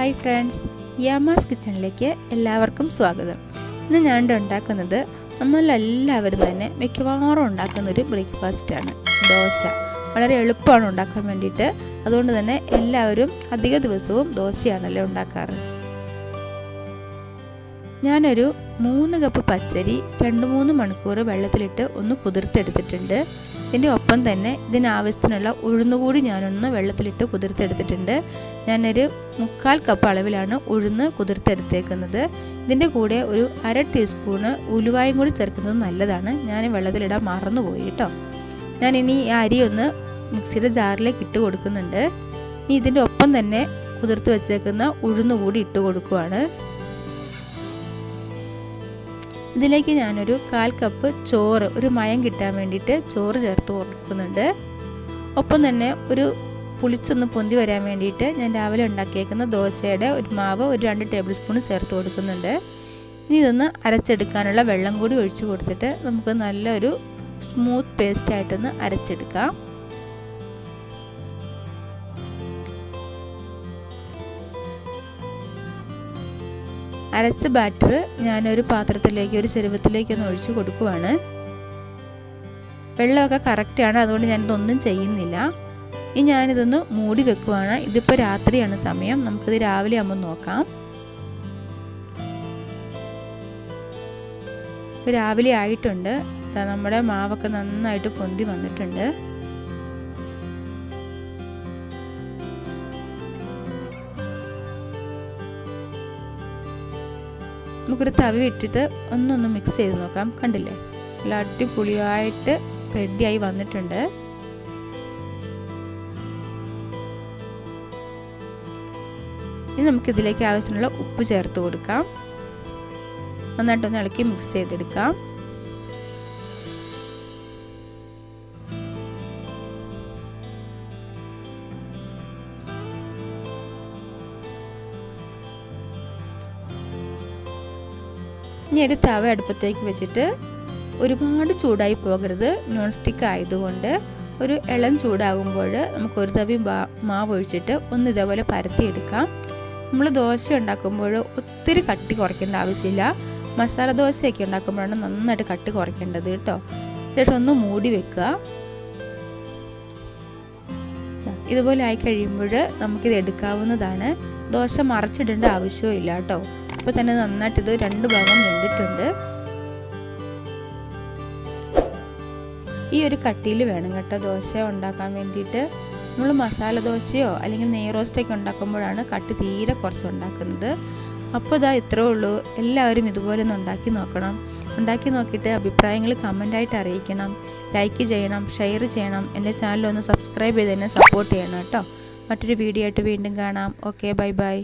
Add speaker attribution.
Speaker 1: Hi friends യാമാസ് കിച്ചണിലേക്ക് എല്ലാവർക്കും സ്വാഗതം. ഇന്ന് ഞാൻ ഉണ്ടാക്കുന്നത് നമ്മളെല്ലാവരും തന്നെ മിക്കവാറും ഉണ്ടാക്കുന്നൊരു ബ്രേക്ക്ഫാസ്റ്റാണ് ദോശ. വളരെ എളുപ്പമാണ് ഉണ്ടാക്കാൻ വേണ്ടിയിട്ട്. അതുകൊണ്ട് തന്നെ എല്ലാവരും അധിക ദിവസവും ദോശയാണല്ലോ ഉണ്ടാക്കാറ്. ഞാനൊരു മൂന്ന് കപ്പ് പച്ചരി രണ്ട് മൂന്ന് മണിക്കൂർ വെള്ളത്തിലിട്ട് ഒന്ന് കുതിർത്തെടുത്തിട്ടുണ്ട്. ഇതിന്റെ ഒപ്പം തന്നെ ഇതിനാവശ്യത്തിനുള്ള ഉഴുന്നുകൂടി ഞാനൊന്ന് വെള്ളത്തിലിട്ട് കുതിർത്തെടുത്തിട്ടുണ്ട്. ഞാനൊരു മുക്കാൽ കപ്പ് അളവിലാണ് ഉഴുന്ന് കുതിർത്തെടുത്തേക്കുന്നത്. ഇതിന്റെ കൂടെ ഒരു അര ടീസ്പൂണ് ഉലുവായും കൂടി ചേർക്കുന്നത് നല്ലതാണ്. ഞാൻ വെള്ളത്തിലിടാൻ മറന്നുപോയി കേട്ടോ. ഇനി ഈ അരി ഒന്ന് മിക്സിയുടെ ജാറിലേക്ക് ഇട്ട് കൊടുക്കുന്നുണ്ട്. ഇനി ഇതിന്റെ ഒപ്പം തന്നെ കുതിർത്ത് വെച്ചേക്കുന്ന ഉഴുന്ന് കൂടി ഇട്ട് കൊടുക്കുവാണ്. ഇതിലേക്ക് ഞാനൊരു കാൽ കപ്പ് ചോറ് ഒരു മയം കിട്ടാൻ വേണ്ടിയിട്ട് ചോറ് ചേർത്ത് കൊടുക്കുന്നുണ്ട്. ഒപ്പം തന്നെ ഒരു പുളിച്ചൊന്ന് പൊന്തി വരാൻ വേണ്ടിയിട്ട് ഞാൻ രാവിലെ ഉണ്ടാക്കിയേക്കുന്ന ദോശയുടെ ഒരു മാവ് ഒരു രണ്ട് ടേബിൾ സ്പൂൺ ചേർത്ത് കൊടുക്കുന്നുണ്ട്. ഇനി ഇതൊന്ന് അരച്ചെടുക്കാനുള്ള വെള്ളം കൂടി ഒഴിച്ചു കൊടുത്തിട്ട് നമുക്ക് നല്ലൊരു സ്മൂത്ത് പേസ്റ്റായിട്ടൊന്ന് അരച്ചെടുക്കാം. അരച്ച ബാറ്റർ ഞാനൊരു പാത്രത്തിലേക്ക് ഒരു ചെരുവത്തിലേക്ക് ഒന്ന് ഒഴിച്ചു കൊടുക്കുവാണ്. വെള്ളമൊക്കെ കറക്റ്റാണ് അതുകൊണ്ട് ഞാനിതൊന്നും ചെയ്യുന്നില്ല. ഇനി ഞാനിതൊന്ന് മൂടി വെക്കുവാണ്. ഇതിപ്പോൾ രാത്രിയാണ് സമയം. നമുക്കിത് രാവിലെ ആകുമ്പോൾ നോക്കാം. ഇപ്പോൾ രാവിലെ ആയിട്ടുണ്ട്. നമ്മുടെ മാവൊക്കെ നന്നായിട്ട് പൊന്തി വന്നിട്ടുണ്ട്. നമുക്കൊരു തവി ഇട്ടിട്ട് ഒന്നൊന്ന് മിക്സ് ചെയ്ത് നോക്കാം. കണ്ടില്ലേ? നല്ല അടിപൊളിയായിട്ട് റെഡിയായി വന്നിട്ടുണ്ട്. ഇനി നമുക്കിതിലേക്ക് ആവശ്യമുള്ള ഉപ്പ് ചേർത്ത് കൊടുക്കാം. നന്നായിട്ടൊന്ന് ഇളക്കി മിക്സ് ചെയ്തെടുക്കാം. ഇനി ഒരു തവ അടുപ്പത്തേക്ക് വെച്ചിട്ട് ഒരുപാട് ചൂടായി പോകരുത്. നോൺ സ്റ്റിക്ക് ആയതുകൊണ്ട് ഒരു ഇളം ചൂടാകുമ്പോൾ നമുക്ക് ഒരു തവി മാവ് ഒഴിച്ചിട്ട് ഒന്ന് ഇതേപോലെ പരത്തിയെടുക്കാം. നമ്മൾ ദോശ ഉണ്ടാക്കുമ്പോൾ ഒത്തിരി കട്ടി കുറയ്ക്കേണ്ട ആവശ്യമില്ല. മസാല ദോശയൊക്കെ ഉണ്ടാക്കുമ്പോഴാണ് നന്നായിട്ട് കട്ടി കുറയ്ക്കേണ്ടത് കേട്ടോ. ശേഷം ഒന്ന് മൂടി വെക്കുക. ഇതുപോലെ ആയി കഴിയുമ്പോൾ നമുക്കിത് എടുക്കാവുന്നതാണ്. ദോശ മറച്ചിടേണ്ട ആവശ്യമില്ല കേട്ടോ. അപ്പോൾ തന്നെ നന്നായിട്ട് ഇത് രണ്ട് ഭാഗം വെന്തിട്ടുണ്ട്. ഈ ഒരു കട്ടിയിൽ വേണം കേട്ടോ ദോശ ഉണ്ടാക്കാൻ വേണ്ടിയിട്ട്. നമ്മൾ മസാല ദോശയോ അല്ലെങ്കിൽ നെയ് റോസ്റ്റൊക്കെ ഉണ്ടാക്കുമ്പോഴാണ് കട്ടി തീരെ കുറച്ച് ഉണ്ടാക്കുന്നത്. അപ്പോൾ ഇതാ ഇത്രേ ഉള്ളൂ. എല്ലാവരും ഇതുപോലെ ഒന്ന് ഉണ്ടാക്കി നോക്കണം. ഉണ്ടാക്കി നോക്കിയിട്ട് അഭിപ്രായങ്ങൾ കമന്റായിട്ട് അറിയിക്കണം. ലൈക്ക് ചെയ്യണം ഷെയർ ചെയ്യണം. എന്റെ ചാനൽ ഒന്ന് സബ്സ്ക്രൈബ് ചെയ്ത് എന്നെ സപ്പോർട്ട് ചെയ്യണം കേട്ടോ. മറ്റൊരു വീഡിയോ ആയിട്ട് വീണ്ടും കാണാം. Okay bye bye